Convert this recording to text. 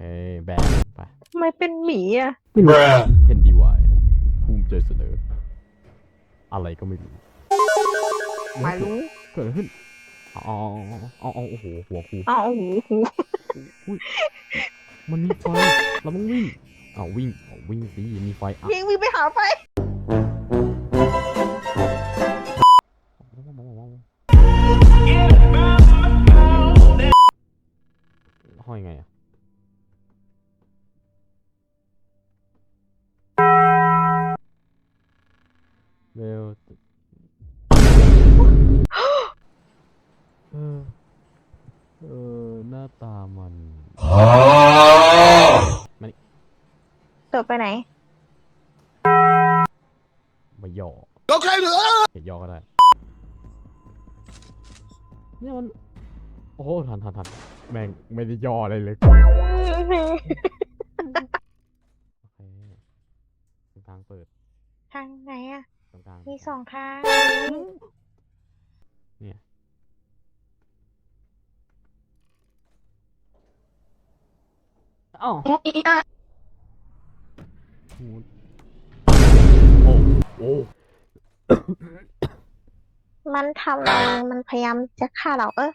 เอ้ยแบนไปทำไมเป็นหมีอะเห็นดีวายภูมิใจเสนอ อะไรก็ไม่รู้ไม่รู้เกิดอะไรขึ้นเอาเอาเอาเอาโอ้โหหัวครูอ้าวโอ้โหอุ้ยมันมีไฟเราต้องวิ่งเอาวิ่งเอาวิ่งสิมีไฟอะวิ่งวิ่งไปหาไฟ เบลเออ เออ หน้าตามันเกิดไปไหนไม่ย่อก็ใครเหรอเห็นย่อก็ได้ เนี่ยมัน โอ้โหทันทันทันแม่งไม่ได้ย่ออะไรเลย โอเคตรงกลางเปิด ทางไหนอะ ตรงกลางมีสองทางเนี่ยอ้าวโอ้โอ้มันทำเรามันพยายามจะฆ่าเราเออ